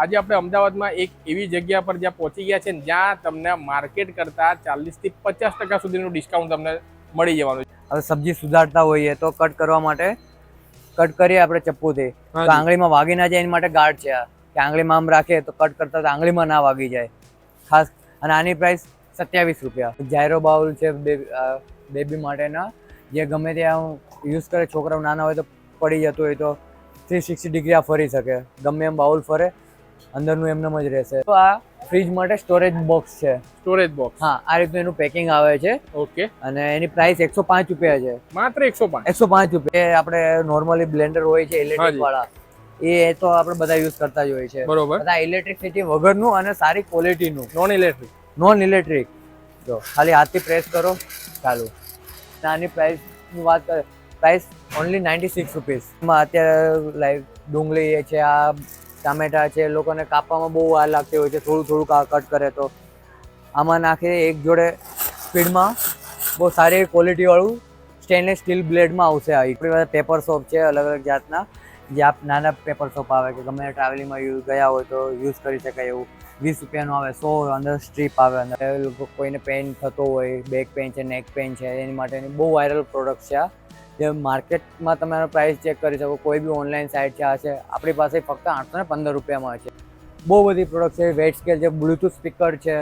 આજે આપણે અમદાવાદમાં એક એવી જગ્યા પર જ્યાં પહોંચી ગયા છે જ્યાં તમને માર્કેટ કરતા ચાલીસથી પચાસ ટકા સુધીનું ડિસ્કાઉન્ટ તમને મળી જવાનું છે. હવે સબ્જી સુધારતા હોઈએ તો કટ કરવા માટે કટ કરીએ આપણે ચપ્પુથી. તો આંગળીમાં વાગી ના જાય એની માટે ગાર્ડ છે આ. કે આંગળીમાં આમ રાખીએ તો કટ કરતા તો આંગળીમાં ના વાગી જાય. ખાસ અને આની પ્રાઇસ સત્યાવીસ રૂપિયા. જાયરો બાઉલ છે બેબી માટેના. જે ગમે ત્યાં યુઝ કરે છોકરાઓ નાના હોય તો પડી જતું હોય તો થ્રી સિક્સટી ડિગ્રી આ ફરી શકે. ગમે એમ બાઉલ ફરે. અંદરનું એમનેમ જ રહેશે. તો આ? ફ્રીજ માટે સ્ટોરેજ બોક્સ છે. સ્ટોરેજ બોક્સ હા આ રીતનું એનું પેકિંગ આવે છે. ઓકે અને એની પ્રાઇસ એકસો પાંચ રૂપિયા છે. માત્ર એકસો પાંચ. એકસો પાંચ રૂપિયા. આપણે નોર્મલી બ્લેન્ડર હોય છે ઇલેક્ટ્રિક વાળા. એ તો આપણે બધા યુઝ કરતા જ હોય છે. બરોબર. બધા ઇલેક્ટ્રિસિટી વગરનું અને સારી ક્વોલિટીનું નોન ઇલેક્ટ્રિક નોન ઇલેક્ટ્રિક જો ખાલી હાથથી પ્રેસ કરો ચાલુ. આની પ્રાઇસની વાત કરે price only ninety six rupees એમાં અત્યારે લાઈવ ડુંગળી છે આ ટામેટા છે લોકોને કાપવામાં બહુ વાર લાગતી હોય છે, થોડું થોડું કટ કરે તો. આમાં નાખીને એક જોડે સ્પીડમાં બહુ સારી ક્વોલિટીવાળું સ્ટેનલેસ સ્ટીલ બ્લેડમાં આવશે આ. આપણી પાસે પેપર સોપ છે અલગ અલગ જાતના. જે આપ નાના પેપર સોપ આવે કે ગમે ટ્રાવેલિંગમાં યુઝ ગયા હોય તો યુઝ કરી શકાય એવું. વીસ રૂપિયાનું આવે, સો અંદર સ્ટ્રીપ આવે અંદર. કોઈને પેન થતો હોય બેક પેન છે નેક પેન છે, એની માટેની બહુ વાયરલ પ્રોડક્ટ છે આ. જે માર્કેટમાં તમે પ્રાઇસ ચેક કરી શકો, કોઈ બી ઓનલાઈન સાઇટ છે, આ છે, આપણી પાસે ફક્ત આઠસો ને પંદર રૂપિયામાં છે. બહુ બધી પ્રોડક્ટ છે વેટ સ્કેલ છે બ્લૂટૂથ સ્પીકર છે.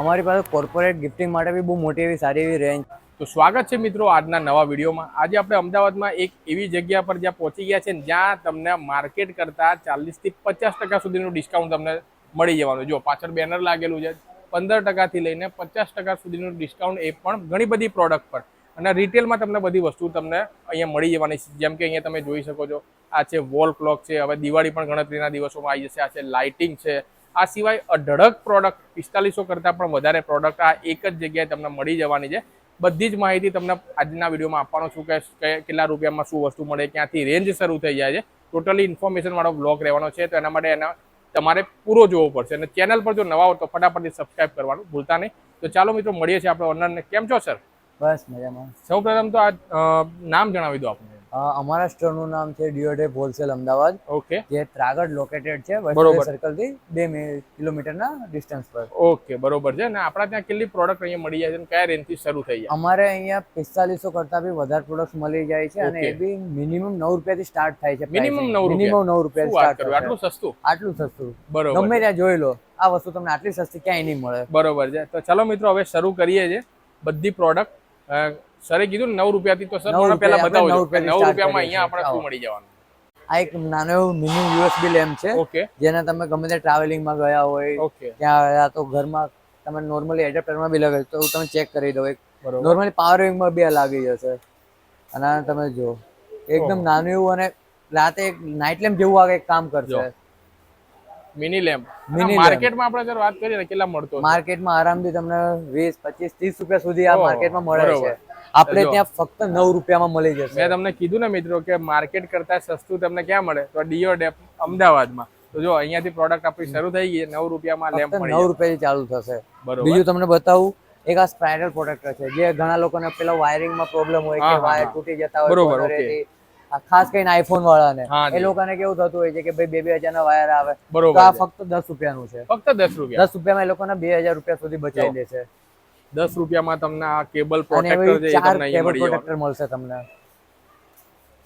અમારી પાસે કોર્પોરેટ ગિફ્ટિંગ માટે બી બહુ મોટી એવી સારી એવી રેન્જ તો સ્વાગત છે મિત્રો આજના નવા વિડીયોમાં. આજે આપણે અમદાવાદમાં એક એવી જગ્યા પર જ્યાં પહોંચી ગયા છે જ્યાં તમને માર્કેટ કરતાં ચાલીસથી પચાસ ટકા સુધીનું ડિસ્કાઉન્ટ તમને મળી જવાનું. જો, પાછળ બેનર લાગેલું છે, પંદર ટકાથી લઈને પચાસ ટકા સુધીનું ડિસ્કાઉન્ટ એ પણ ઘણી બધી પ્રોડક્ટ પર. અને રિટેલમાં તમને બધી વસ્તુ તમને અહીંયા મળી જવાની છે. જેમ કે અહીંયા તમે જોઈ શકો છો, આ છે વોલ ક્લોક છે, હવે દિવાળી પણ ગણતરીના દિવસોમાં આવી જશે. આ છે લાઇટિંગ છે. આ સિવાય અઢળક પ્રોડક્ટ પિસ્તાલીસો કરતાં પણ વધારે પ્રોડક્ટ આ એક જ જગ્યાએ તમને મળી જવાની છે. બધી જ માહિતી તમને આજના વિડીયોમાં આપવાનો છું કે કેટલા રૂપિયામાં શું વસ્તુ મળે, ક્યાંથી રેન્જ શરૂ થઈ જાય છે. ટોટલી ઇન્ફોર્મેશન વાળો બ્લોગ રહેવાનો છે, તો એના માટે એના તમારે પૂરો જોવો પડશે. અને ચેનલ પર જો નવા હો તો ફટાફટથી સબસ્ક્રાઈબ કરવાનું ભૂલતા નહીં. તો ચાલો મિત્રો, મળીએ છીએ આપણે ઓનરને કેમ છો સર બસ મજામાં. સૌ પ્રથમ તો આ નામ જણાવી દો આપણે અમારા સ્ટોરનું નામ છે ડિયોડેપ હોલસેલ અમદાવાદ. ઓકે. જે ત્રાગડ લોકેટેડ છે બરોબર. સર્કલથી બે કિલોમીટરના ડિસ્ટન્સ પર. ઓકે બરોબર છે. અને આપણા ત્યાં કેટલી પ્રોડક્ટ અહીંયા મળી જાય છે અને કયા રેન્જથી શરૂ થઈ જાય? અમારે અહીંયા પિસ્તાલીસો કરતા બી વધારે પ્રોડક્ટ મળી જાય છે અને એ બી મિનિમમ નવ રૂપિયાથી સ્ટાર્ટ થાય છે મિનિમમ નવ મિનિમમ નવ રૂપિયા સ્ટાર્ટ કરું આટલું સસ્તું? આટલું સસ્તું. બરોબર ગમે ત્યાં જોઈ લો. આ વસ્તુ તમને આટલી સસ્તી ક્યાંય નહીં મળે. બરોબર છે. તો ચલો મિત્રો હવે શરૂ કરીએ છીએ બધી પ્રોડક્ટ સરે કીધું ને નવ રૂપિયાથી તો સર મને પહેલા બતાવો નવ રૂપિયામાં અહીંયા આપણે. શું મળી જવાનું? આ એક નાનો એવું મિની યુએસબી લેમ્પ છે ઓકે. જેને તમે ગમે ત્યાં ટ્રાવેલિંગમાં ગયા હોય ત્યાં તો ઘરમાં તમે નોર્મલી એડેપ્ટરમાં બી લગાવી તો તમે ચેક કરી દો. એક નોર્મલી પાવર બેંકમાં બી લાગી જશે. અને તમે જો એકદમ નાનું એવું અને રાતે એક નાઇટ લેમ્પ જેવું આગળ એક કામ કરશે. મિની લેમ્પ મિની માર્કેટમાં આપણે જયારે વાત કરીએ કેટલા મળતો? માર્કેટમાં આરામથી તમને વીસ પચીસ ત્રીસ રૂપિયા સુધી આ માર્કેટમાં મળે છે. આપણે ત્યાં ફક્ત નવ રૂપિયામાં મળી જશે. મેં તમને કીધું ને મિત્રો કે માર્કેટ કરતા સસ્તું તમને ક્યાં મળે? તો ડીઓ ડેપ અમદાવાદમાં. તો જો અહીંયાથી પ્રોડક્ટ આપણી શરૂ થઈ ગઈ નવ રૂપિયામાં લેમ્પ મળી નવ રૂપિયા રૂપિયાથી ચાલુ થશે. બીજું તમને બતાવું એક આ સ્પાઇરલ પ્રોડક્ટ છે જે ઘણા લોકોને પેલા વાયરિંગમાં પ્રોબ્લેમ હોય કે વાયર તૂટી જતા હોય બરોબર. ખાસ કરીને આઈફોન વાળાને. એ લોકોને કેવું થતું હોય છે કે ભાઈ બે બે હજાર ના વાયર આવે બરોબર આ ફક્ત દસ રૂપિયાનું છે. ફક્ત દસ રૂપિયા. દસ રૂપિયામાં એ લોકોને બે હજાર રૂપિયા સુધી બચાવી દે છે દસ રૂપિયામાં તમને આ કેબલ પ્રોટેક્ટર ચાર કેબલ પ્રોટેક્ટર મળશે તમને.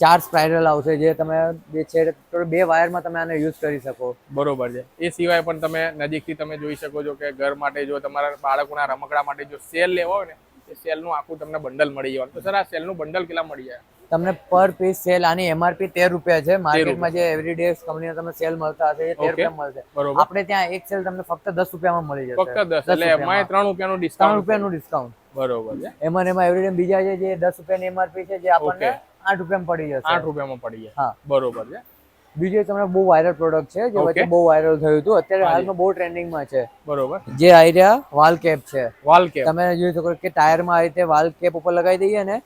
ચાર સ્પાઇરલ આવશે જે તમે બે છે બે વાયરમાં તમે આને યુઝ કરી શકો. બરોબર છે. એ સિવાય પણ તમે નજીકથી તમે જોઈ શકો છો કે ઘર માટે જો તમારા બાળકોના રમકડા માટે જો સેલ લેવો હોય ને એ સેલનું આખું તમને બંડલ મળી જવાનું. તો સર આ સેલનું બંડલ કેટલા મળી જાય? તમને પર પીસ સેલ આની એમઆરપી તેર રૂપિયા છે. માર્કેટમાં જે એવરીડે કંપનીઓ તમને સેલ મળતા હશે એ તેર રૂપિયા મળશે. આપણે ત્યાં એક સેલ તમને ફક્ત દસ રૂપિયામાં મળી જશે. ફક્ત દસ એટલે. એમાં ત્રણ રૂપિયાનું ત્રણ ડિસ્કાઉન્ટ રૂપિયાનું ડિસ્કાઉન્ટ બરોબર છે. એમાં એમાં એવરીડે બીજા છે જે દસ રૂપિયાની એમઆરપી છે જે આપણને આઠ રૂપિયામાં પડી જશે. આઠ રૂપિયામાં પડી જાય હા. બરોબર છે. બીજું એક તમને બહુ વાયરલ પ્રોડક્ટ છે જે વચ્ચે બહુ વાયરલ થયું હતું. અત્યારે હાલમાં બહુ ટ્રેન્ડિંગમાં છે. બરોબર. જે આઈડિયા વાલ કેપ છે. વાલ કેપ તમે જોઈ શકો કે ટાયરમાં આ રીતે વાલ કેપ ઉપર લગાવી દઈએ ને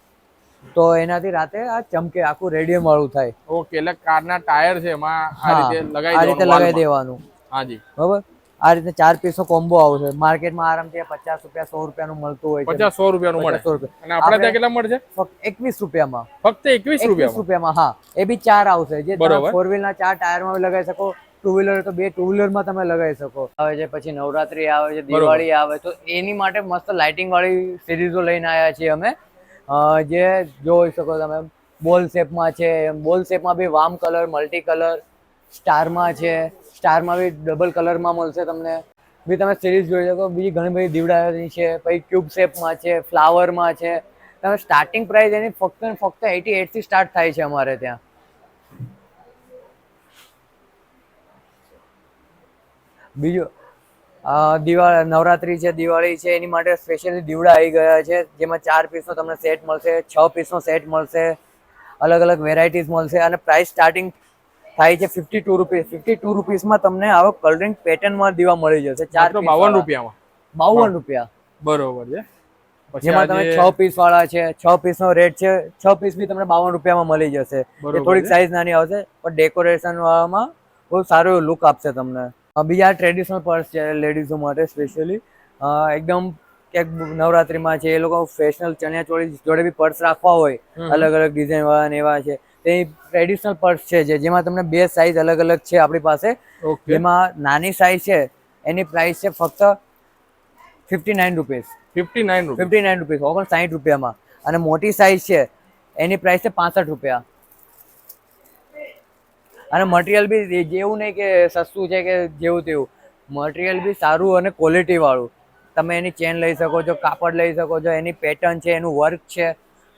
તો એનાથી રાતે આ ચમકે આખું રેડિયમ વાળું થાય. ઓકે એટલે કારના ટાયર છે એમાં આ રીતે લગાવી આ રીતે દેવાનું લગાવી દેવાનું. હાજી બરોબર? આ રીતે ચાર પીસનો કોમ્બો આવશે માર્કેટમાં આરામથી પચાસ રૂપિયા સો રૂપિયાનું મળતું હોય પચાસ સો રૂપિયાનું મળે. 50 રૂપિયા. અને આપણે ત્યાં કેટલા મળશે? ફક્ત એકવીસ રૂપિયામાં. ફક્ત એકવીસ એકવીસ રૂપિયામાં? હા. એ બી ચાર આવશે. જે ફોર વ્હીલ ના ચાર ટાયરમાં લગાવી શકો ટુ વ્હીલર તો બે ટુ વ્હીલરમાં તમે લગાવી શકો. આવે છે પછી નવરાત્રી આવે છે દિવાળી આવે તો એની માટે મસ્ત લાઇટિંગ વાળી સિરીઝો લઈને આવ્યા છીએ અમે. અ, જે જોઈ શકો તમે બોલ શેપમાં છે બોલ શેપમાં બી વામ કલર મલ્ટી કલર સ્ટારમાં છે. સ્ટારમાં બી ડબલ કલરમાં મળશે તમને. બી તમે સિરીઝ જોઈ શકો. બીજી ઘણી બધી દીવડાની છે. પછી ક્યુબ શેપમાં છે ફ્લાવરમાં છે. તમે સ્ટાર્ટિંગ પ્રાઇસ એની ફક્ત ને ફક્ત એટી એટથી સ્ટાર્ટ થાય છે અમારે ત્યાં. બીજું દિવાળ, નવરાત્રી છે, દિવાળી છે. એની માટે સ્પેશિયલી દીવડા આવી ગયા છે. જેમાં ચાર પીસનો તમને સેટ મળશે, છ પીસનો સેટ મળશે. અલગ અલગ વેરાયટીઝ મળશે. અને પ્રાઇસ સ્ટાર્ટિંગ થાય છે fifty two rupees fifty two રૂપીસમાં તમને આવો કલરિંગ પેટર્નમાં દીવા મળી જશે. ચાર બાવન. રૂપિયામાં? બાવન રૂપિયા. બરોબર છે. જેમાં તમે છ પીસ વાળા છે છ પીસ નો રેટ છે છ પીસ બી તમને બાવન રૂપિયામાં મળી જશે. થોડીક. સાઈઝ નાની આવશે પણ ડેકોરેશન વાળામાં બહુ સારો લુક આપશે તમને. બીજા ટ્રેડિશનલ પર્સ છે લેડીઝો માટે સ્પેશિયલી એકદમ ક્યાંક નવરાત્રીમાં છે એ લોકો ફેશનલ ચણિયા ચોળી જોડે બી પર્સ રાખવા હોય. અલગ અલગ ડિઝાઇન વાળા ને એવા છે. તે ટ્રેડિશનલ પર્સ છે જે જેમાં તમને બે સાઈઝ અલગ અલગ છે આપણી પાસે. જેમાં નાની સાઈઝ છે એની પ્રાઇસ છે ફક્ત fifty nine rupees fifty nine fifty nine rupees સાહીઠ રૂપિયામાં. અને મોટી સાઈઝ છે એની પ્રાઇસ છે પાસઠ રૂપિયા. અને મટીરિયલ બી જેવું નહીં કે સસ્તું છે કે જેવું તેવું. મટીરિયલ બી સારું અને ક્વોલિટીવાળું તમે એની ચેન લઈ શકો છો કાપડ લઈ શકો છો એની પેટર્ન છે એનું વર્ક છે.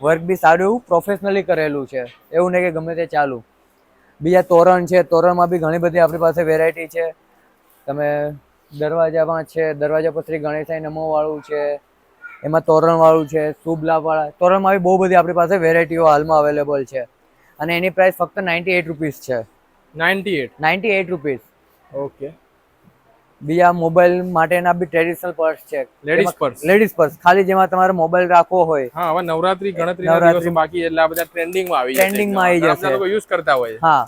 વર્ક બી સારું એવું પ્રોફેશનલી કરેલું છે. એવું નહીં કે ગમે તે ચાલુ. બીજા તોરણ છે તોરણમાં બી ઘણી બધી આપણી પાસે વેરાયટી છે. તમે દરવાજામાં છે દરવાજા પર શ્રી ગણેશાઈ નમોવાળું છે એમાં તોરણવાળું છે શુભ લાભ તોરણમાં બી બહુ બધી આપણી પાસે વેરાયટીઓ હાલમાં અવેલેબલ છે. અને એની પ્રાઇસ ફક્ત નાઇન્ટી એટ રૂપીસ છે. Ninety eight ninety eight rupees okay બીજા મોબાઈલ માટેના બી ટ્રેડિશનલ પર્સ છે. લેડીઝ પર્સ લેડીઝ પર્સ ખાલી જેમાં તમારે મોબાઈલ રાખવો હોય. હા હવે નવરાત્રી ગણતરી નવરાત્રી- બાકી એટલે આ બધા ટ્રેન્ડિંગમાં આવી ટ્રેન્ડિંગમાં આવી જશે. લોકો યુઝ કરતા હોય હા.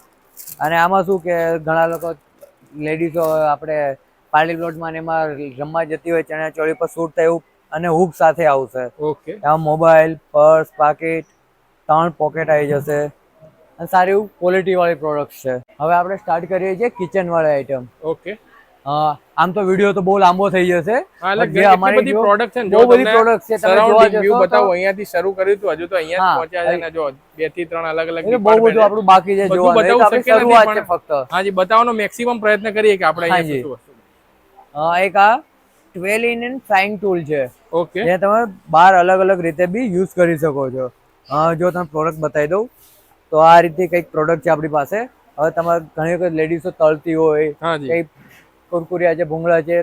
અને આમાં શું કે ઘણા લોકો લેડીઝો આપણે પાર્ટી પ્લોટમાં એમાં રમવા જતી હોય ચણિયા ચોળી પર સૂટ થાય એવું અને હૂક સાથે આવશે. ઓકે. એમાં મોબાઈલ પર્સ પાકેટ ત્રણ પોકેટ આવી જશે. અને સારી એવું ક્વોલિટી વાળી પ્રોડક્ટ છે. હવે આપણે સ્ટાર્ટ કરીએ છીએ કિચન વાળી આઈટમ ઓકે. આમ તો વીડિયો તો બહુ લાંબો થઈ જશે. જે અમારી બધી પ્રોડક્ટ છે બહુ બધી તમને છે તમે જોવા જશો બતાવો અહીંયાથી શરૂ કર્યું હતું હજુ તો અહીંયા પહોંચ્યા છે ને જો બેથી ત્રણ અલગ અલગ બહુ બધું આપણું બાકી છે બધું જોવાનું. એ તો બતાવવું આપણી શક્ય નથી, શરૂઆત છે પણ- ફક્ત. હાજી બતાવવાનો મેક્સિમમ પ્રયત્ન કરીએ કે આપણે અહીંયા શું વસ્તુ અ, એક આ twelve in and frying tool છે. ઓકે. જે તમે બાર અલગ અલગ રીતે બી યુઝ કરી શકો છો. જો તમે પ્રોડક્ટ બતાવી દઉં તો આ રીતે કંઈક પ્રોડક્ટ છે આપણી પાસે. હવે તમારે ઘણી વખત લેડીઝો તળતી હોય કઈ કુરકુરિયા છે ભૂંગળા છે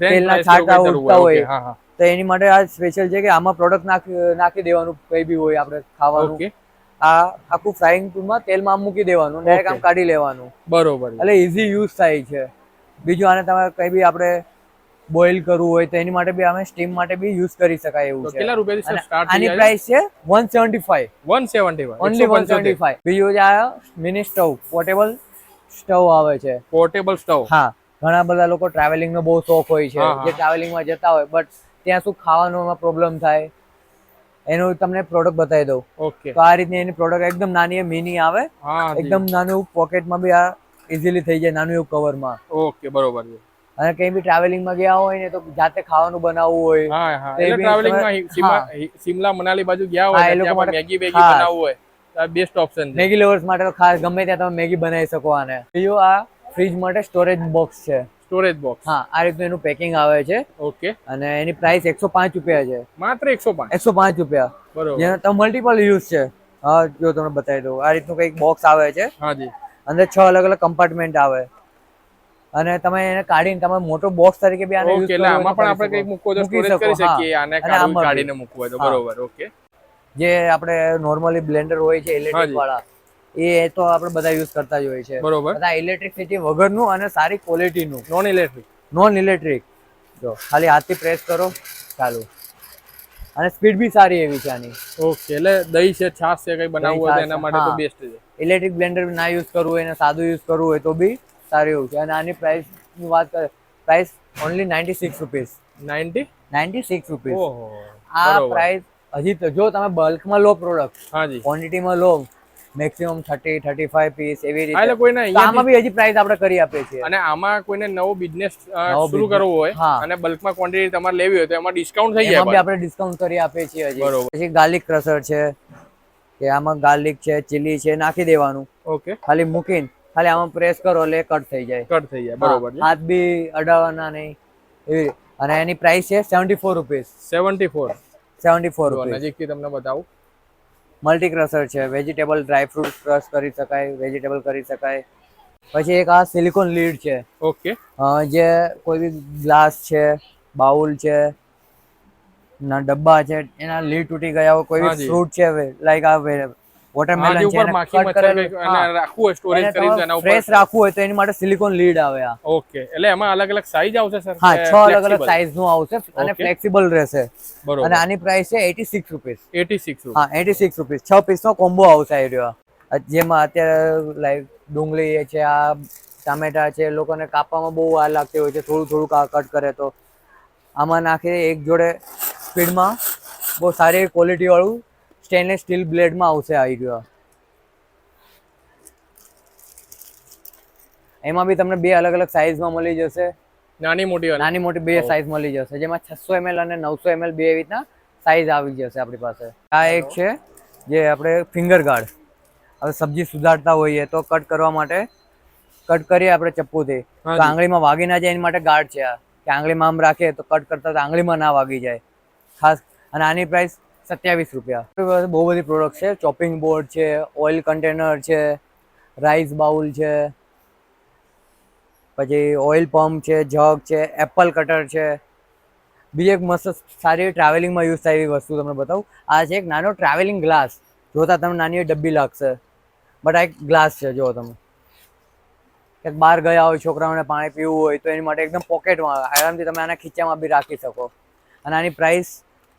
તેલના છાંટા ઉડતા હોય. તો એની માટે આ સ્પેશિયલ છે કે આમાં પ્રોડક્ટ નાખી નાખી દેવાનું કઈ બી હોય આપણે ખાવાનું. આ આખું ફ્રાઈંગ ટૂલમાં તેલમાં આમ મૂકી દેવાનું ડાયરેક્ટ આમ કાઢી લેવાનું. બરોબર. એટલે ઇઝી યુઝ થાય છે. બીજું આને તમારે કઈ બી આપણે બોઇલ કરવું હોય તો એની માટે બી અમે સ્ટીમ માટે બી યુઝ કરી શકાય એવું છે. કેટલા રૂપિયાથી સ્ટાર્ટ આની પ્રાઇસ છે one seventy only one seventy only seventy five બીજું છે આ મિની સ્ટવ પોર્ટેબલ સ્ટવ આવે છે. પોર્ટેબલ સ્ટવ હા. ઘણા બધા લોકો ટ્રાવેલિંગ નો બહુ શોખ હોય છે જે ટ્રાવેલિંગ ટ્રાવેલિંગમાં જતા હોય બટ ત્યાં શું ખાવાનો પ્રોબ્લેમ થાય એનું તમને પ્રોડક્ટ બતાવી દઉં. ઓકે તો આ રીતની એની પ્રોડક્ટ એકદમ નાની મિની આવે એકદમ નાનું પોકેટમાં બી આ ઇઝીલી થઈ જાય નાનું એવું કવરમાં ઓકે બરોબર છે. અને કઈ બી ટ્રાવેલિંગમાં ગયા હોય ને તો જાતે ખાવાનું બનાવવું હોય હા હા. એટલે બી ટ્રાવેલિંગમાં સિમલા મનાલી બાજુ ગયા હોય ત્યાં માટે મેગી બેગી બનાવવું હોય તો આ બેસ્ટ ઓપ્શન છે. મેગી લવર્સ માટે તો ખાસ ગમે ત્યાં તમે મેગી બનાવી શકો આને. બીજું આ ફ્રીજ માટે સ્ટોરેજ બોક્સ છે. Storage box. હા આ રીતનું એનું પેકિંગ આવે છે. ઓકે. અને એની પ્રાઇસ એકસો પાંચ રૂપિયા છે. માત્ર એકસો પાંચ. એકસો પાંચ રૂપિયા. બરોબર. જેનો તમે મલ્ટીપલ યુઝ છે. હા જો તમને બતાવી દઉં. આ રીતનું કંઈક બોક્સ આવે છે. હાજી અંદર છ અલગ અલગ કમ્પાર્ટમેન્ટ આવે. અને તમે એને કાઢીને તમે મોટો બોક્સ તરીકે બી આને યુઝ કરી આમાં પણ આપણે કંઈક મૂકવો તો સ્ટોરેજ કરી શકીએ આને કાઢીને મૂકવો તો. બરોબર ઓકે. જે આપણે નોર્મલી બ્લેન્ડર હોય છે ઇલેક્ટ્રિક વાળા. એ તો આપણે બધા યુઝ કરતા જ હોય છે. બરોબર. બધા ઇલેક્ટ્રિસિટી વગરનું અને સારી ક્વોલિટીનું નોન ઇલેક્ટ્રિક નોન ઇલેક્ટ્રિક જો ખાલી હાથથી પ્રેસ કરો ચાલુ. અને સ્પીડ બી સારી એવી છે આની. ઓકે એટલે દહીં છે છાશ છે કંઈ બનાવવું હોય એના માટે તો બેસ્ટ છે. ઇલેક્ટ્રિક બ્લેન્ડર ના યુઝ કરવું હોય અને સાદું યુઝ કરવું હોય તો બી સારું એવું છે. અને આની પ્રાઇસની વાત કરે price only ninety six rupees ninety ninety six rupees આ પ્રાઇસ હજી જો તમે બલ્કમાં લો પ્રોડક્ટ હાજી ક્વોન્ટિટીમાં લો maximum thirty thirty five piece એવી રીતે. એટલે કોઈને આમાં બી હજી પ્રાઇસ આપણે કરી આપીએ છીએ. અને આમાં કોઈને નવો બિઝનેસ શરૂ કરવો હોય. અને બલ્કમાં ક્વોન્ટિટી તમારે લેવી હોય તો એમાં ડિસ્કાઉન્ટ થઈ એમાં બી જાય આપણે ડિસ્કાઉન્ટ કરી આપીએ છીએ હજી. બરોબર. પછી ગાર્લિક ક્રશર છે કે આમાં ગાર્લિક છે ચીલી છે નાખી દેવાનું. ઓકે ખાલી મૂકીને ખાલી આમાં પ્રેસ કરો એટલે કટ થઈ જાય. કટ થઈ જાય બરોબર હાથ બી અડાવવાના નહીં. એવી અને એની પ્રાઇસ છે seventy four rupees seventy four seventy four rupees નજીકથી તમને બતાવું. મલ્ટી ક્રશર છે વેજીટેબલ ડ્રાય ફ્રૂટ ક્રશ કરી શકાય વેજીટેબલ કરી શકાય. પછી એક આ સિલિકોન લીડ છે. ઓકે. જે કોઈ બી ગ્લાસ છે બાઉલ છે ના ડબ્બા છે એના લીડ તૂટી ગયા હોય કોઈ બી ફ્રૂટ છે લાઈક આ વોટરમેલન છે ઉપર માખી મચ્છર કરેલું- કંઈક હા. એને રાખવું હોય સ્ટોરેજ કરી તો તમારે ફ્રેશ રાખવું હોય તો એની માટે સિલિકોન લીડ આવે આ. ઓકે એટલે એમાં અલગ અલગ સાઈઝ આવશે સર હા છ અલગ અલગ સાઇઝનું આવશે અને ફ્લેક્સિબલ રહેશે. અને આની પ્રાઇસ છે eighty six rupees eighty six હા એટી સિક્સ રૂપીસ છ પીસ નો કોમ્બો આવશે આ રહ્યો જેમાં અત્યારે લાઈક ડુંગળી છે આ ટામેટા છે લોકોને કાપવામાં બહુ વાર લાગતી હોય છે થોડું થોડું કટ કરે તો. આમાં નાખી એક જોડે સ્પીડમાં બહુ સારી ક્વોલિટી વાળું સ્ટેનલેસ સ્ટીલ બ્લેડમાં આવશે આવી ગયો એમાં બી તમને બે અલગ અલગ સાઇઝમાં મળી જશે. નાની મોટી નાની મોટી બે સાઇઝ મળી જશે. જેમાં છસો એમએલ અને નવસો એમએલ બે રીતના સાઇઝ આવી જશે આપણી પાસે. આ એક છે જે આપણે ફિંગર ગાર્ડ હવે સબ્જી સુધારતા હોઈએ તો કટ કરવા માટે કટ કરીએ આપણે ચપ્પુથી. તો આંગળીમાં વાગી ના જાય એની માટે ગાર્ડ છે આ. કે આંગળીમાં આમ રાખીએ તો કટ કરતા આંગળીમાં ના વાગી જાય. ખાસ અને આની પ્રાઇસ સત્યાવીસ રૂપિયા. બહુ બધી પ્રોડક્ટ છે. ચોપિંગ બોર્ડ છે ઓઇલ કન્ટેનર છે રાઈસ બાઉલ છે, પછી ઓઇલ પંપ છે જગ છે એપલ કટર છે. બીજી એક મસ્ત સારી ટ્રાવેલિંગમાં યુઝ થાય એવી વસ્તુ તમને બતાવું. આ છે એક નાનો ટ્રાવેલિંગ ગ્લાસ જોતા તમને નાની ડબ્બી લાગશે. બટ આ એક ગ્લાસ છે જો તમે. ક્યાંક બહાર ગયા હોય, છોકરાઓને પાણી પીવું હોય, તો એની માટે એકદમ પોકેટમાં આરામથી તમે આના ખીચામાં બી રાખી શકો. અને આની પ્રાઇસ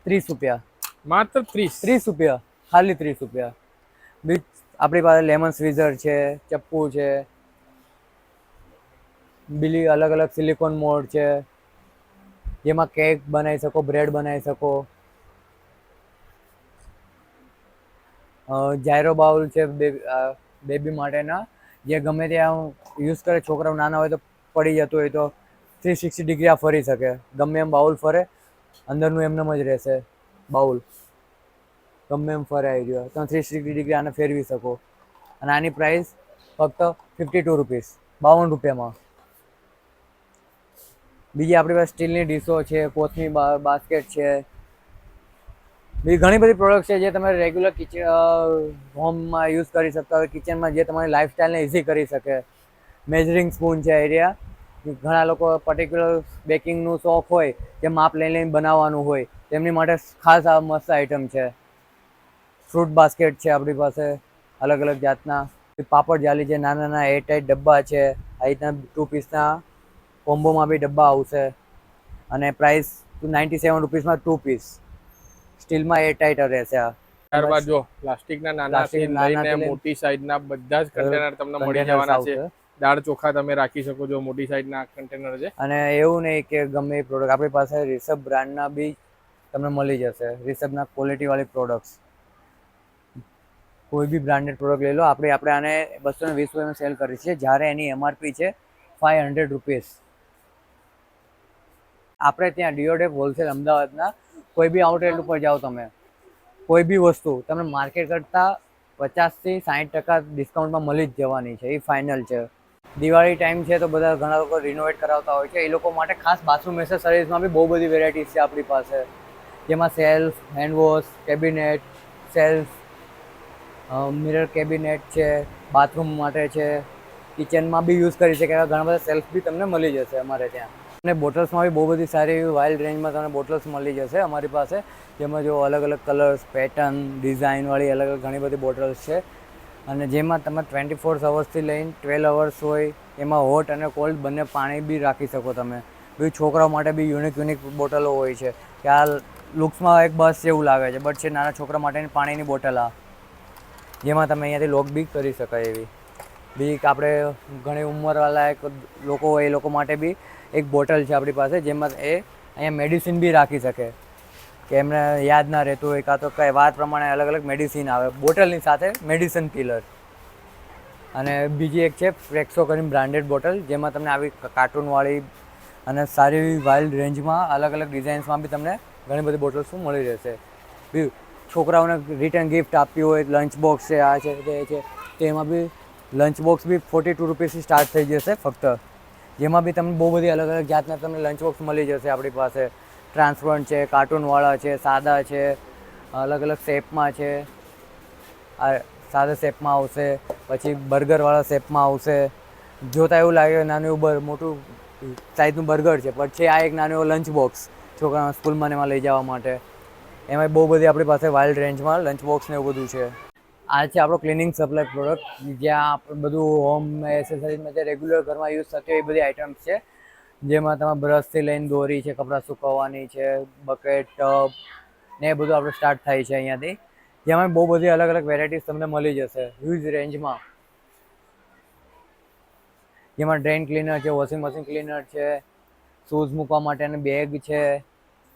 ત્રીસ રૂપિયા. માત્ર ત્રીસ. ત્રીસ રૂપિયા. ખાલી ત્રીસ રૂપિયા. બીજ, આપણી પાસે લેમન સ્વીઝર છે, ચપ્પુ છે, બીલી અલગ અલગ સિલિકોન મોડ છે. જેમાં કેક બનાવી શકો બ્રેડ બનાવી શકો. જાયરો બાઉલ છે બેબી માટેના. જે ગમે ત્યાં યુઝ કરે, છોકરાઓ નાના હોય તો પડી જતું હોય તો થ્રી સિક્સટી ડિગ્રી આ ફરી શકે. ગમે એમ બાઉલ ફરે, અંદરનું એમનેમ જ રહેશે. બાઉલ. ગમે એમ ફરાઈ ગયો તમે થ્રી સિક્સટી ડિગ્રી આને ફેરવી શકો. અને આની પ્રાઇસ ફક્ત ફિફ્ટી ટુ રૂપીસ બાવન રૂપિયામાં. બીજી આપણી પાસે સ્ટીલની ડીશો છે કોથમી બાસ્કેટ છે. બીજી ઘણી બધી પ્રોડક્ટ છે જે તમે રેગ્યુલર કિચન હોમમાં યુઝ કરી શકતા હોય કિચનમાં જે તમારી લાઈફસ્ટાઈલને ઇઝી કરી શકે. મેજરિંગ સ્પૂન છે એરિયા ઘણા લોકો પર્ટિક્યુલર બેકિંગનું શોખ હોય જે માપ લઈ લઈને બનાવવાનું હોય તેમની માટે ખાસ આ મસ્ત આઈટમ છે. ફ્રૂટ બાસ્કેટ છે આપણી પાસે અલગ અલગ જાતના. પાપડ જાલી છે નાના નાના એરટાઈટ ડબ્બા છે આ રીતના ટુ પીસના કોમ્બોમાં બી ડબ્બા આવશે. અને પ્રાઇસ નાઇન્ટી સેવન રૂપીસમાં ટુ પીસ સ્ટીલમાં એરટાઈટ રહેશે આ. ત્યારબાદ જો પ્લાસ્ટિકના નાના મોટી સાઈઝના બધા જ કન્ટેનર તમને મળી જવાના છે. દાળ ચોખા તમે રાખી શકો છો, મોટી સાઈઝના કન્ટેનર છે. અને એવું નહીં કે ગમે એ પ્રોડક્ટ આપણી પાસે રિષભ બ્રાન્ડના બી તમને મળી જશે. રિષભના ક્વોલિટીવાળી પ્રોડક્ટ્સ કોઈ બી બ્રાન્ડેડ પ્રોડક્ટ લઈ લો. આપણે આપણે આને બસો ને વીસ રૂપિયામાં સેલ કરીએ છીએ. જ્યારે એની એમઆરપી છે ફાઇવ હંડ્રેડ રૂપીસ આપણે ત્યાં ડીઓડેપ હોલસેલ અમદાવાદના કોઈ બી આઉટલેટ ઉપર જાઓ તમે. કોઈ બી વસ્તુ તમને માર્કેટ કરતાં પચાસથી સાઠ ટકા ડિસ્કાઉન્ટમાં મળી જ જવાની છે. એ ફાઇનલ છે. દિવાળી ટાઈમ છે તો બધા ઘણા લોકો રિનોવેટ કરાવતા હોય છે. એ લોકો માટે ખાસ બાથરૂમ એસેસરીઝમાં બી બહુ બધી વેરાયટીઝ છે આપણી પાસે. જેમાં self handwash cabinet self mirror cabinet છે બાથરૂમ માટે છે. કિચનમાં બી યુઝ કરી શકે ઘણા બધા સેલ્ફ બી તમને મળી જશે અમારે ત્યાં. અને બોટલ્સમાં બી બહુ બધી સારી એવી વાઇલ્ડ રેન્જમાં તમને બોટલ્સ મળી જશે અમારી પાસે. જેમાં જો અલગ અલગ કલર્સ પેટર્ન ડિઝાઇનવાળી અલગ અલગ ઘણી બધી બોટલ્સ છે. અને જેમાં તમે ટ્વેન્ટી ફોર અવર્સથી લઈને ટ્વેલ્વ અવર્સ હોય, એમાં હોટ અને કોલ્ડ બંને પાણી બી રાખી શકો તમે. બી છોકરાઓ માટે બી યુનિક યુનિક બોટલો હોય છે. કે આ લુક્સમાં એક બસ જેવું લાગે છે બટ છે નાના છોકરા માટેની પાણીની બોટલ આ. જેમાં તમે અહીંયાથી લોક બી કરી શકાય એવી. બી આપણે ઘણી ઉંમરવાળા એક લોકો હોય એ લોકો માટે બી એક બોટલ છે આપણી પાસે, જેમાં એ અહીંયા મેડિસિન બી રાખી શકે. કે એમને યાદ ના રહેતું હોય, કાં તો કઈ વાત પ્રમાણે અલગ અલગ મેડિસિન આવે. બોટલની સાથે મેડિસિન કિલર અને બીજી એક છે ફ્રેક્સો કરીને બ્રાન્ડેડ બોટલ જેમાં તમને આવી કાર્ટૂનવાળી અને સારી એવી વાઇલ્ડ રેન્જમાં અલગ અલગ ડિઝાઇન્સમાં બી તમને ઘણી બધી બોટલ્સ મળી રહેશે. છોકરાઓને રિટર્ન ગિફ્ટ આપવી હોય લંચ બોક્સ છે, આ છે, તે છે તેમાં બી લંચ બોક્સ બી ફોર્ટી ટુ રૂપીસથી સ્ટાર્ટ થઈ જશે ફક્ત. જેમાં બી તમને બહુ બધી અલગ અલગ જાતના તમને લંચ બોક્સ મળી જશે આપણી પાસે. ટ્રાન્સપરન્ટ છે, કાર્ટૂનવાળા છે, સાદા છે, અલગ અલગ શેપમાં છે. આ સાદા શેપમાં આવશે, પછી બર્ગરવાળા શેપમાં આવશે. જોતા એવું લાગે નાનું એવું બર, મોટું સાઈઝનું બર્ગર છે, પણ છે આ એક નાનું એવું લંચ બોક્સ છોકરાના સ્કૂલમાં એમાં લઈ જવા માટે. એમાં બહુ બધી આપણી પાસે વાઇલ્ડ રેન્જમાં લંચ બોક્સ ને એવું બધું છે. આ છે આપણો ક્લિનિંગ સપ્લાય પ્રોડક્ટ જ્યાં આપણે બધું હોમ એસેસરીઝમાં જે રેગ્યુલર ઘરમાં યુઝ થતી હોય એ બધી આઇટમ્સ છે. જેમાં તમે બ્રશથી લઈને દોરી છે, કપડાં સુકવવાની છે બકેટ ટબ ને એ બધું આપણે સ્ટાર્ટ થાય છે અહીંયાથી. જેમાં બહુ બધી અલગ અલગ વેરાયટીઝ તમને મળી જશે હ્યુજ રેન્જમાં જેમાં ડ્રેન ક્લીનર છે વોશિંગ મશીન ક્લીનર છે શૂઝ મૂકવા માટેની બેગ છે,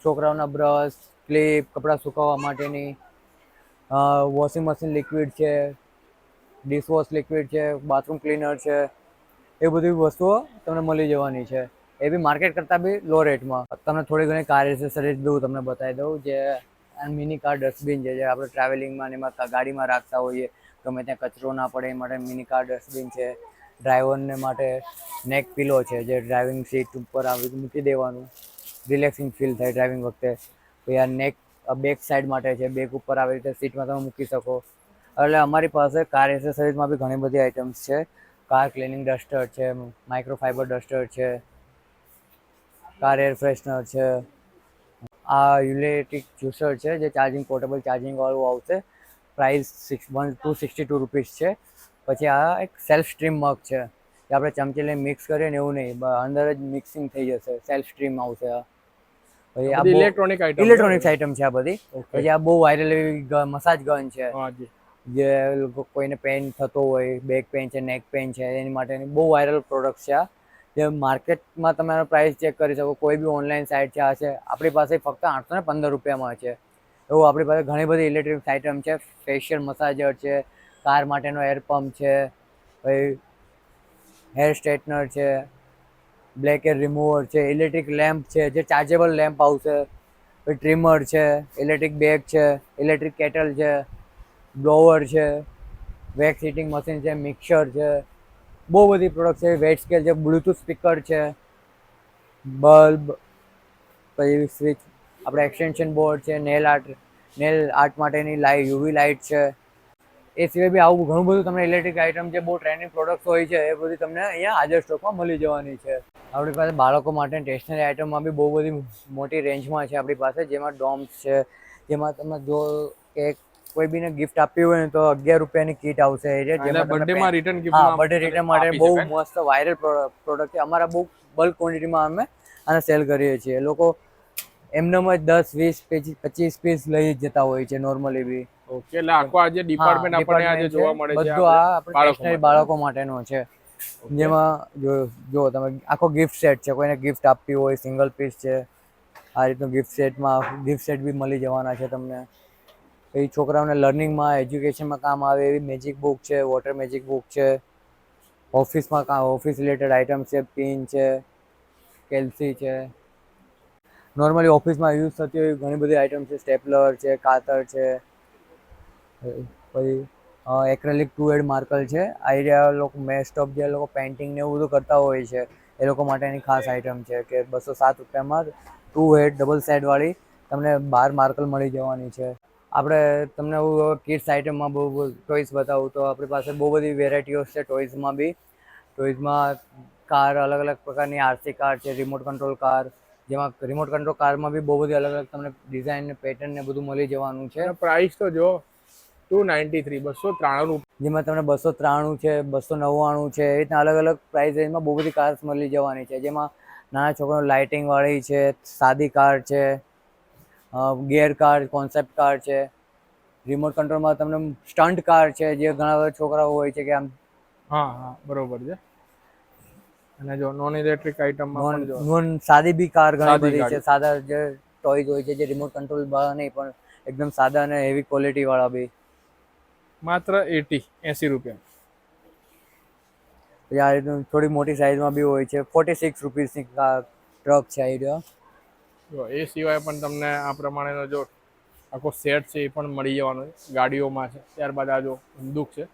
છોકરાઓના બ્રશ ક્લિપ કપડાં સુકવવા માટેની વોશિંગ મશીન લિક્વિડ છે ડિશવોશ લિક્વિડ છે બાથરૂમ ક્લીનર છે, એ બધી વસ્તુઓ તમને મળી જવાની છે. એ બી માર્કેટ કરતાં બી લો રેટમાં તમને થોડી ઘણી કાર એસેસરીઝ બી તમને બતાવી દઉં, જે મિની કાર ડસ્ટબિન છે, જે આપણે ટ્રાવેલિંગમાં ને એમાં ગાડીમાં રાખતા હોઈએ, ગમે ત્યાં કચરો ના પડે એ માટે મિની કાર ડસ્ટબિન છે. ડ્રાઈવરને માટે નેક પિલો છે, જે ડ્રાઇવિંગ સીટ ઉપર આવી મૂકી દેવાનું. રિલેક્સિંગ ફીલ થાય ડ્રાઇવિંગ વખતે. પછી આ નેક બેક સાઈડ માટે છે બેક ઉપર આવી રીતે સીટમાં તમે મૂકી શકો. એટલે અમારી પાસે કાર એસેસરીઝમાં બી ઘણી બધી આઇટમ્સ છે. કાર ક્લિનિંગ ડસ્ટર છે માઇક્રોફાઈબર ડસ્ટર છે કાર એર ફ્રેશનર છે. આ યુલેટિક જ્યુસર છે જે ચાર્જિંગ પોર્ટેબલ ચાર્જિંગ વાળું આવશે. Price six one two sixty two rupees છે. પછી આ એક સેલ્ફ સ્ટ્રીમ મગ છે. જે આપણે ચમચી લઈને મિક્સ કરીએ ને એવું નહીં અંદર જ મિક્સિંગ થઈ જશે. સેલ્ફ સ્ટ્રીમ આવશે આ. પછી આ ઇલેક્ટ્રોનિક આઈટમ ઇલેક્ટ્રોનિક્સ આઇટમ છે. આ બધી. પછી આ બહુ વાયરલ એવી મસાજ ગન છે. જે. લોકો કોઈને પેન થતો હોય બેક પેન છે નેક પેન છે એની માટેની બહુ વાયરલ પ્રોડક્ટ છે આ. જે માર્કેટમાં તમારો પ્રાઇસ ચેક કરી શકો, કોઈ બી ઓનલાઈન સાઇટ છે, આ છે, આપણી પાસે ફક્ત આઠસો ને પંદર રૂપિયામાં છે. એવું આપણી પાસે ઘણી બધી ઇલેક્ટ્રિક આઇટમ છે ફેશિયલ મસાજર છે કાર માટેનો એર પંપ છે, પછી હેર સ્ટ્રેટનર છે બ્લેક હેર રિમૂવર છે ઇલેક્ટ્રિક લેમ્પ છે, જે ચાર્જેબલ લેમ્પ આવશે, પછી ટ્રીમર છે ઇલેક્ટ્રિક બેગ છે ઇલેક્ટ્રિક કેટલ છે બ્લોવર છે વેક્સ હીટિંગ મશીન છે મિક્સર છે બહુ બધી પ્રોડક્ટ છે. વેટ સ્કેલ છે બ્લૂટૂથ સ્પીકર છે બલ્બ પછી સ્વિચ આપણે એક્સટેન્શન બોર્ડ છે નેલ આર્ટ નેલ આર્ટ માટેની લાઇટ યુવી લાઇટ છે. એ સિવાય બી આવું ઘણું બધું તમને ઇલેક્ટ્રિક આઇટમ જે બહુ ટ્રેન્ડિંગ પ્રોડક્ટ્સ હોય છે, એ બધી તમને અહીંયા હાજર સ્ટોકમાં મળી જવાની છે. આપણી પાસે બાળકો માટે સ્ટેશનરી આઇટમમાં બી બહુ બધી મોટી રેન્જમાં છે આપણી પાસે, જેમાં ડોમ્સ છે, જેમાં તમે જો કે કોઈ બીને ગિફ્ટ આપી હોય ને તો અગિયાર રૂપિયાની કીટ આવશે. એ છે એટલે બર્થડે માં રિટર્ન હા ગિફ્ટ બર્થડે રિટર્ન માટે બહુ મસ્ત વાયરલ પ્રોડક્ટ છે. અમારા બહુ બલ્ક ક્વોન્ટિટીમાં અમે આને સેલ કરીએ છીએ. લોકો એમનેમ જ દસ વીસ પચીસ પીસ લઈ જતા હોય છે નોર્મલી બી. ઓકે એટલે આખો આજે ડિપાર્ટમેન્ટ આપણને આજે જોવા મળે છે બધું આ આપણે બાળકો બાળકો માટેનો છે. જેમાં જો જો તમે આખો ગિફ્ટ સેટ છે. કોઈને ગિફ્ટ આપવી હોય સિંગલ પીસ છે આ રીતનું ગિફ્ટ સેટમાં ગિફ્ટ સેટ બી મળી જવાના છે તમને. પછી છોકરાઓને લર્નિંગમાં, એજ્યુકેશનમાં કામ આવે, એવી મેજિક બુક છે વોટર મેજિક બુક છે, ઓફિસમાં કામ ઓફિસ રિલેટેડ આઇટમ છે પિન છે કેલ્સી છે. નોર્મલી ઓફિસમાં યુઝ થતી હોય ઘણી બધી આઇટમ છે સ્ટેપલર છે, કાતર છે, પછી એક્રેલિક ટુ એડ માર્કર છે. આઈડિયા લોકો મેસ્ટ ઓફ જે લોકો પેઇન્ટિંગ ને એવું બધું કરતા હોય છે, એ લોકો માટેની ખાસ આઇટમ છે કે બસો સાત રૂપિયામાં ટુ હેડ ડબલ સાઇડવાળી તમને બાર માર્કર મળી જવાની છે. આપણે તમને હું કિડ્સ આઇટમમાં બહુ ટોયસ બતાવું તો આપણી પાસે બહુ બધી વેરાયટીઓ છે ટોયઝમાં બી. ટોયઝમાં કાર અલગ અલગ પ્રકારની આરસી કાર છે રિમોટ કંટ્રોલ કાર જેમાં રિમોટ કંટ્રોલ કારમાં બી બહુ બધી અલગ અલગ તમને ડિઝાઇન ને પેટર્ન ને બધું મળી જવાનું છે. પ્રાઇસ તો જો ટુ નાઇન્ટી થ્રી બસો ત્રાણું. જેમાં તમને બસો ત્રાણું છે બસો નવ્વાણું છે એ રીતના અલગ અલગ પ્રાઇસ રેન્જમાં બહુ બધી કાર્સ મળી જવાની છે. જેમાં નાના છોકરાઓ લાઇટિંગવાળી છે સાદી કાર છે ગિયર કાર કોન્સેપ્ટ કાર છે. રિમોટ કંટ્રોલમાં તમને સ્ટન્ટ કાર છે જે ઘણા બધા છોકરાઓ હોય છે કે આમ હા હા બરોબર છે. અને જો નોન ઇલેક્ટ્રિક આઈટમમાં નોન પણ જો નોન સાદી બી કાર ઘણી બધી છે. સાદા જે ટોયઝ હોય છે જે રિમોટ કંટ્રોલ વાળા નહીં પણ એકદમ સાદા અને હેવી ક્વોલિટી વાળા બી. માત્ર એટી એસી રૂપિયા. પછી આ રીતનું થોડી મોટી સાઇઝમાં બી હોય છે. ફોર્ટી સિક્સ રૂપીસની ટ્રક છે આ જો એ સિવાય પણ તમને આ પ્રમાણેનો જો આખો સેટ છે એ પણ મળી જવાનો છે ગાડીઓમાં છે. ત્યારબાદ આ જો બંદૂક છે.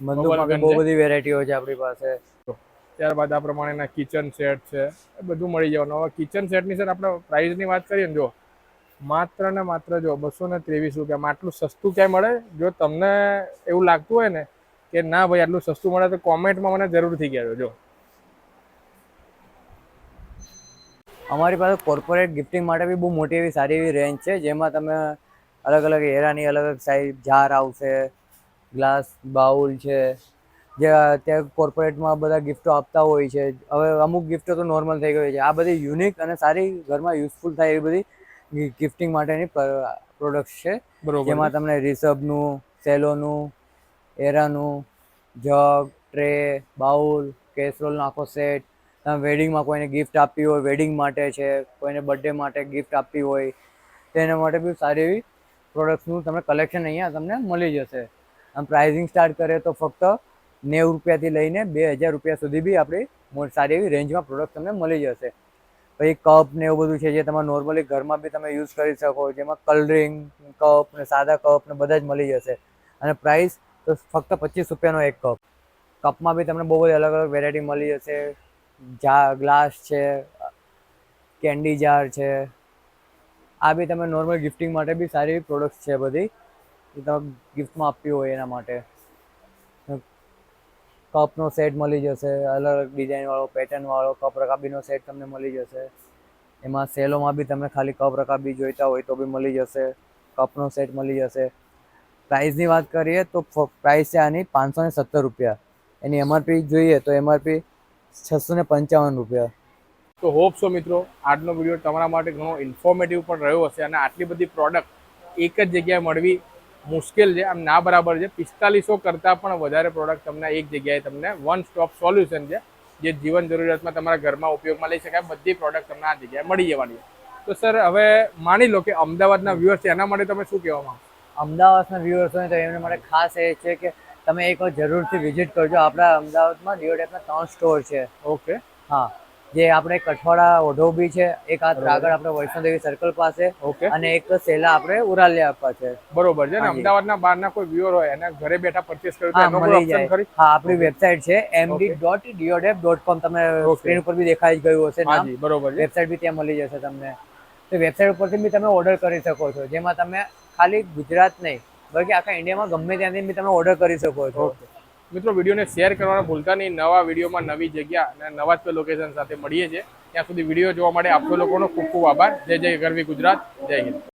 બંદૂકમાં બહુ? બધી વેરાયટીઓ છે આપણી પાસે. ત્યારબાદ આ પ્રમાણેના કિચન સેટ છે. એ બધું મળી જવાનું. હવે કિચન સેટની સર આપણે પ્રાઇસની વાત કરીએ ને જો માત્ર ને માત્ર જો બસો ને ત્રેવીસ રૂપિયામાં આટલું સસ્તું ક્યાંય મળે? જો તમને એવું લાગતું હોય ને કે ના ભાઈ આટલું સસ્તું મળે તો કોમેન્ટમાં મને જરૂરથી કહેજો જો. અમારી પાસે કોર્પોરેટ ગિફ્ટિંગ માટે બી બહુ મોટી એવી સારી એવી રેન્જ છે જેમાં તમે અલગ અલગ હેરાની અલગ અલગ સાઈઝ જાર આવશે ગ્લાસ બાઉલ છે જે અત્યારે કોર્પોરેટમાં બધા ગિફ્ટો આપતા હોય છે. હવે અમુક ગિફ્ટો તો નોર્મલ થઈ ગઈ છે. આ બધી યુનિક અને સારી ઘરમાં યુઝફુલ થાય એવી બધી ગિફ્ટિંગ માટેની પ્રોડક્ટ્સ છે. બરોબર જેમાં તમને રિસર્બનું સેલોનું એરાનું જગ ટ્રે બાઉલ કેસરોલનો આખો સેટ વેડિંગમાં કોઈને ગિફ્ટ આપવી હોય વેડિંગ માટે છે, કોઈને બર્થડે માટે ગિફ્ટ આપવી હોય તેના માટે બી સારી એવી પ્રોડક્ટ્સનું તમને કલેક્શન અહીંયા તમને મળી જશે. આમ પ્રાઇઝિંગ સ્ટાર્ટ કરે તો ફક્ત નેવું રૂપિયાથી લઈને બે હજાર રૂપિયા સુધી બી આપણી સારી એવી રેન્જમાં પ્રોડક્ટ તમને મળી જશે. પછી કપ ને એવું બધું છે જે તમે નોર્મલી ઘરમાં બી તમે યુઝ કરી શકો, જેમાં કલરિંગ કપ ને સાદા કપ ને બધા જ મળી જશે. અને પ્રાઇસ તો ફક્ત પચીસ રૂપિયાનો એક કપ કપમાં બી તમને બહુ બધી અલગ અલગ વેરાયટી મળી જશે. જા, ગ્લાસ છે, કેન્ડી જાર છે. આ બી તમે નોર્મલ ગિફ્ટિંગ માટે બી સારી પ્રોડક્ટ્સ છે બધી. જે તમે ગિફ્ટમાં આપવી હોય એના માટે. કપનો સેટ મળી જશે અલગ અલગ ડિઝાઇન વાળો પેટર્ન કપ રકાબીનો સેટ તમને મળી જશે. એમાં સેલોમાં બી તમે ખાલી કપ રકાબી જોઈતા હોય તો બી મળી જશે. કપનો સેટ મળી જશે. પ્રાઇસની વાત કરીએ તો પ્રાઇસ છે આની પાંચસો ને સત્તર રૂપિયા. એની એમઆરપી જોઈએ તો એમઆરપી છસો ને પંચાવન રૂપિયા. તો હોપ સો મિત્રો આજનો વીડિયો તમારા માટે ઘણો ઇન્ફોર્મેટિવ પણ રહ્યો હશે અને આટલી બધી પ્રોડક્ટ એક જ જગ્યાએ મળવી મુશ્કેલ છે. આમ ના બરાબર છે. પિસ્તાલીસો કરતાં પણ વધારે પ્રોડક્ટ તમને એક જગ્યાએ તમને વન સ્ટોપ સોલ્યુશન છે જે જીવન જરૂરિયાતમાં તમારા ઘરમાં ઉપયોગમાં લઈ શકાય. બધી પ્રોડક્ટ તમને આ જગ્યાએ મળી જવાની છે. તો સર હવે માની લો કે અમદાવાદના વ્યૂઅર્સ છે એના માટે તમે શું કહેવા માંગો અમદાવાદના વ્યૂઅર્સ હોય તો એમને માટે ખાસ એ છે કે તમે એકવાર જરૂરથી વિઝિટ કરજો. આપણા અમદાવાદમાં ડિયોટેકના ત્રણ સ્ટોર છે. ઓકે. હા. જે આપણે કઠવાડા ઓઢો બી છે એક આ આગળ આપણે વૈષ્ણોદેવી સર્કલ પાસે ઓકે. અને એક સેલા આપણે ઉરાલિયા છે. બરોબર છે અમદાવાદના બહારના કોઈ વ્યુઅર હોય એને ઘરે બેઠા પરચેસ કરી હા મળી જાય. હા આપણી વેબસાઇટ છે એમડી ડોટ ડિયોડેપ ડોટ કોમ તમે. સ્ક્રીન ઉપર બી દેખાઈ ગયું હશે નામ. બરોબર વેબસાઇટ બી ત્યાં મળી જશે તમને. તો વેબસાઇટ ઉપરથી બી તમે ઓર્ડર કરી શકો છો. જેમાં તમે ખાલી ગુજરાત નહીં બલ્કે આખા ઇન્ડિયામાં ગમે ત્યાંથી તમે ઓર્ડર કરી શકો છો. મિત્રો વિડીયોને શેર કરવાનું ભૂલતા નહીં. નવા વિડીયોમાં નવી જગ્યા અને નવા જ લોકેશન સાથે મળીએ છીએ. ત્યાં સુધી વીડિયો જોવા માટે આપતો લોકોનો ખૂબ ખૂબ આભાર. જય જય ગરવી ગુજરાત. જય હિન્દ.